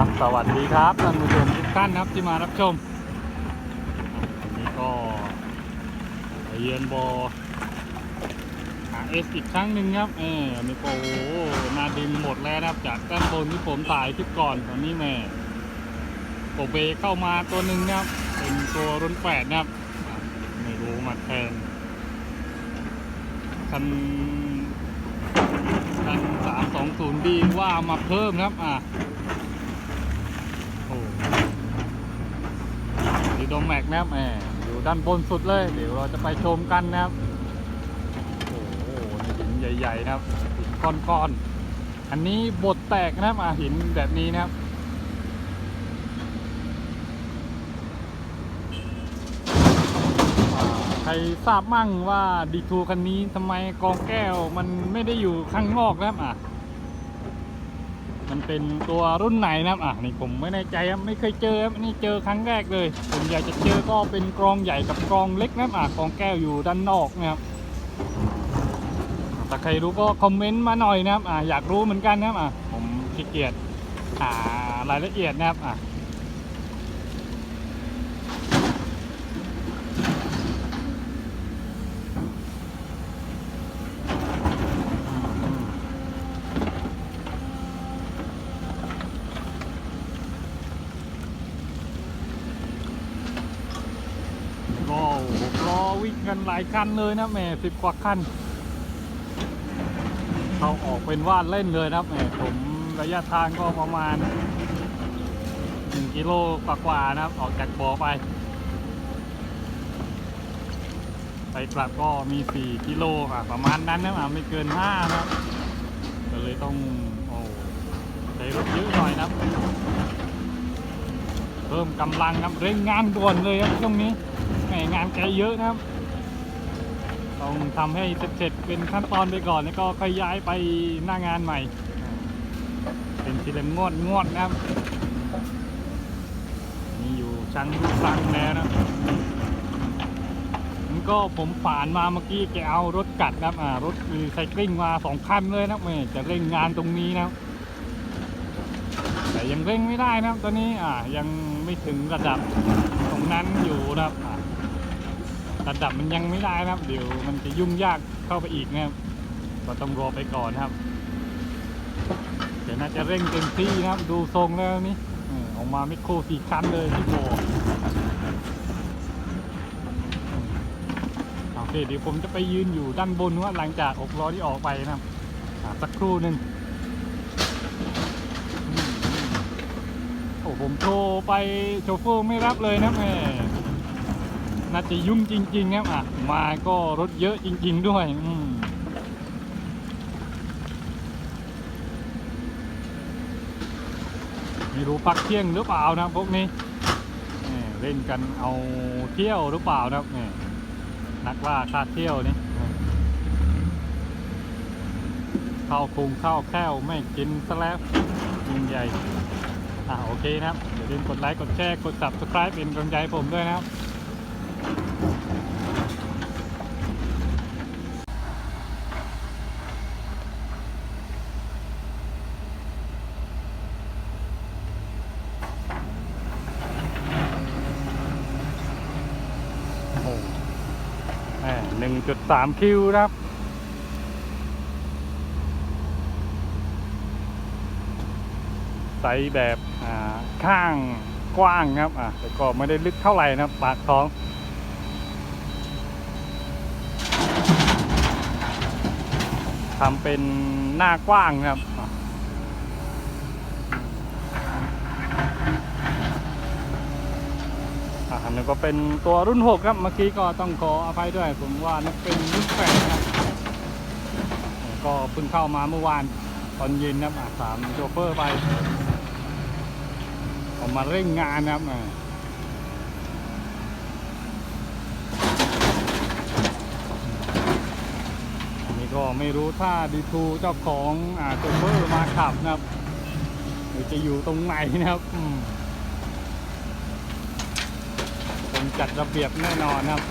ครับ สวัสดีครับท่านผู้ชมทุกท่านครับที่มารับชมวันนี้ก็ไปเยือนบอหาเอสอีกครั้งหนึ่งครับเออนี่ก็โอ้โหหนาดินหมดแล้วนะครับจากด้านบนที่ผมถ่ายคลิปก่อนตอนนี้แม่โกเบเข้ามาตัวหนึ่งครับเป็นตัวรุ่นแปดนะครับไม่รู้มาแทนคันคันสามสองศูนย์ดีว่ามาเพิ่มครับ อะ ดีโดแม็กนะครับแหมอยู่ด้านบนสุดเลย เดี๋ยวเราจะไปชมกันนะครับ โอ้โหหินใหญ่ ๆ นะครับหินก้อนๆ อันนี้บดแตกนะครับอะหินแบบนี้นะครับใครทราบมั่งว่าดีทูคันนี้ทำไมกองแก้วมันไม่ได้อยู่ข้างนอกนะครับอะ มันเป็นตัวรุ่นไหนนะครับอะนี่ผมไม่แน่ใจครับไม่เคยเจอครับนี่เจอครั้งแรกเลย ผมอยากจะเจอก็เป็นกรองใหญ่กับกรองเล็กนะครับอะกรองแก้วอยู่ด้านนอกนะครับถ้าใครรู้ก็คอมเมนต์มาหน่อยนะครับอะอยากรู้เหมือนกันนะครับอะผมขี้เกียจหารายละเอียดนะครับอะก็หกล้อวิ่ง กันหลายคันเลยนะแหม่สิบกว่าคันเขาออกเป็นว่านเล่นเลยนะแหมผมระยะทางก็ประมาณ1กิโลกว่าๆนะครับ ออกจากบ่อไป ไปกลับก็มี4กิโลค่ะประมาณนั้นนะไม่เกิน5นะครับก็เลยต้องโอ้ใช้รถเยอะหน่อยนะเพิ่มกำลังครับเร่งงานด่วนเลยครับช่วงนี้แหมงานแกเยอะนะครับ ต้องทำให้เสร็จๆเป็นขั้นตอนไปก่อนแล้วก็ค่อยย้ายไปหน้างานใหม่ เป็นทีละงวดงวดนะครับนี่อยู่ชั้นลูกซังแล้วนะมันก็ผมผ่านมาเมื่อกี้แกเอารถกัดนะครับอ่ารถรีไซคลิงมาสองคันเลยนะแม่จะเร่งงานตรงนี้นะครับแต่ยังเร่งไม่ได้นะครับตอนนี้อ่ายังไม่ถึงระดับตรงนั้นอยู่นะครับ ระดับมันยังไม่ได้นะครับ เดี๋ยวมันจะยุ่งยากเข้าไปอีกนะครับ ก็ต้องรอไปก่อนครับ เดี๋ยวน่าจะเร่งเต็มที่นะครับ ดูทรงแล้วนี่ออกมาไม่โคสี่คันเลยที่โบโอเคเดี๋ยวผมจะไปยืนอยู่ด้านบนว่าหลังจากอกล้อที่ออกไปนะครับสักครู่หนึ่งโอ้ผมโทรไปโชเฟอร์ไม่รับเลยนะแม่ น่าจะยุ่งจริง ๆ ครับอะ มาก็รถเยอะจริง ๆ ด้วยอืมไม่รู้พักเที่ยงหรือเปล่านะพวกนี้เล่นกันเอาเที่ยวหรือเปล่านะครับนักล่าคาเที่ยวนี่เข้าคุงเข้าแค้วไม่กินซะแล้วยิงใหญ่อะโอเคนะครับอย่าลืมกดไลค์กดแชร์กด subscribe เป็นกำลังใจผมด้วยนะครับ หนึ่งจุดสามคิวครับไซส์แบบอ่าข้างกว้างครับอะแต่ก็ไม่ได้ลึกเท่าไหร่นะปากท้อง ทำเป็นหน้ากว้างครับ อันนี้ก็เป็นตัวรุ่น 6 ครับ เมื่อกี้ก็ต้องขออภัยด้วย ผมว่านักเป็นรุ่นแปดครับ ก็เพิ่งเข้ามาเมื่อวานตอนเย็นนะครับอะถามโชเฟอร์ไปออกมาเร่งงานนะครับอะอันนี้ ก็ไม่รู้ถ้าดีทูเจ้าของอ่าโชเฟอร์มาขับนะครับหรือจะอยู่ตรงไหนนะครับผมจัดระเบียบแน่นอนนะครับ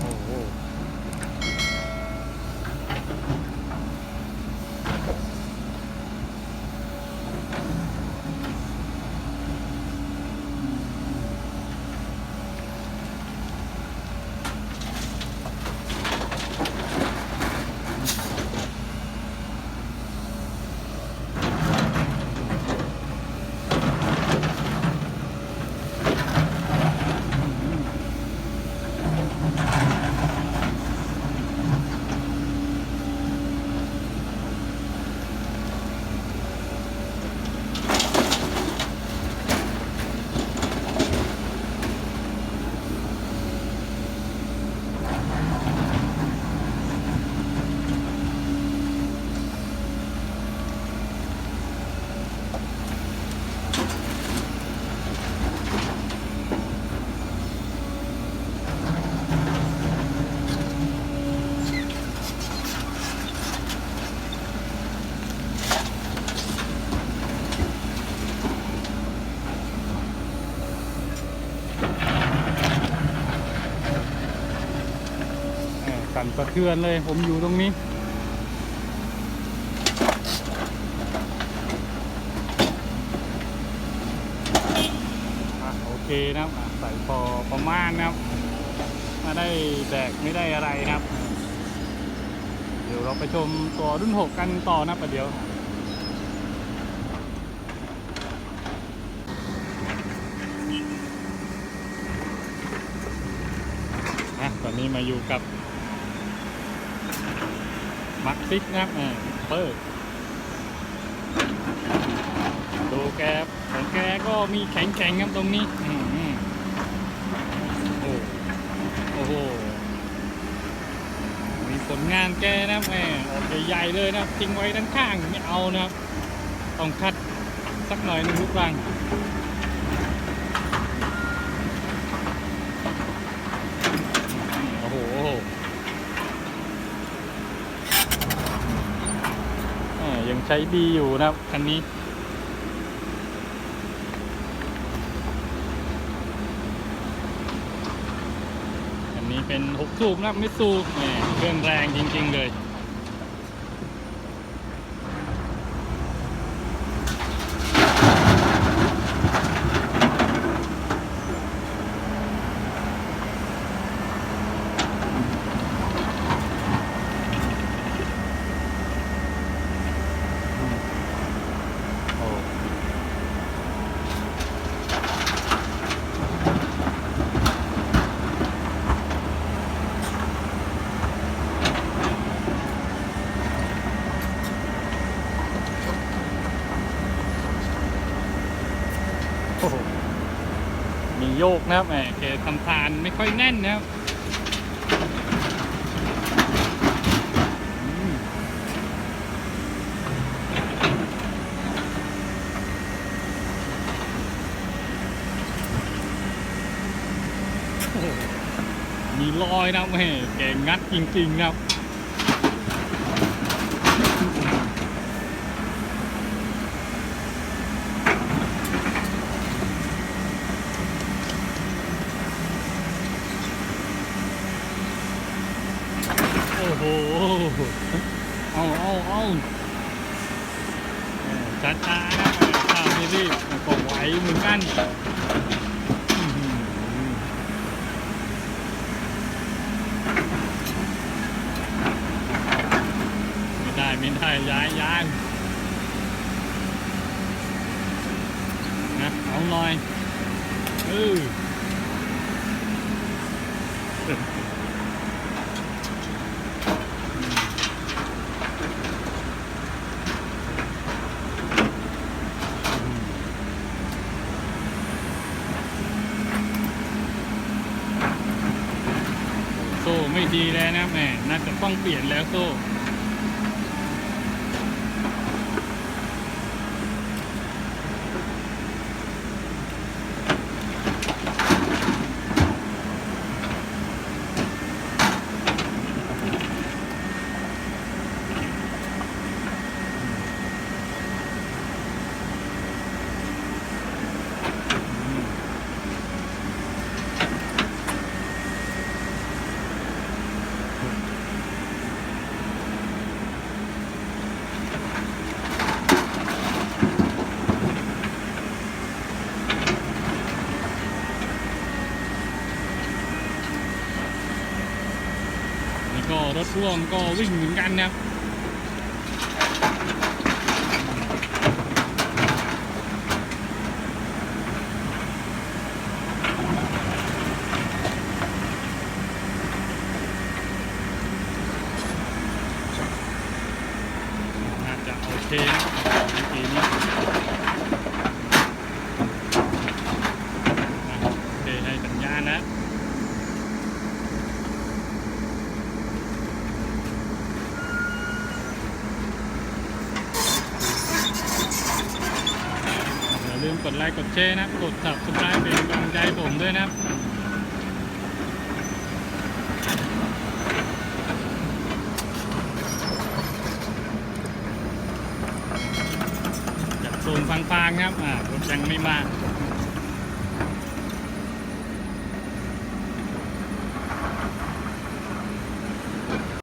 โอ้โห สั่นสะเทือนเลย ผมอยู่ตรงนี้ โอเคนะครับใส่พอประมาณนะครับไม่ได้แดกไม่ได้อะไรนะครับ เดี๋ยวเราไปชมตัวรุ่น 6 กันต่อนะประเดี๋ยวตอนนี้มาอยู่กับ มักซิกนะครับอ่าเปิดดูแกของแกก็มีแข็งๆครับตรงนี้อืมโอ้โอ้โหมีผลงานแกนะแหมออกใหญ่ๆเลยนะทิ้งไว้ด้านข้างไม่เอานะครับต้องคัดสักหน่อยนึงรูปร่างโอ้โห แหม่ยัง ใช้ดีอยู่นะครับคันนี้ อันนี้เป็นหกสูบนะครับมิตซูแหม่เครื่องแรงจริง ๆ เลย มีโยกนะครับแหมเกทำทานไม่ค่อยแน่นนะครับมีรอยนะแหมแกงัดจริงๆครับ โอ้โห เอาเอาเอาช้าช้าๆนะข้าวไม่รีบก็ไหวเหมือนกันอื้อหือไม่ได้ไม่ได้ย้ายย้ายนะเอาหน่อยเออ โซ่ไม่ดีแล้วนะแหมน่าจะ ต้องเปลี่ยนแล้วโซ่ ก็รถร่วมก็วิ่งเหมือนกันนะครับน่าจะโอเคนะทีนี้นะโอเคให้สัญญาณนะ อย่าลืมกดไล ค์กดแชร์นะกด subscribe เป็นกำลังใจผมด้วยนะครับจากโซนฟางๆครับอ่ารถยังไม่มา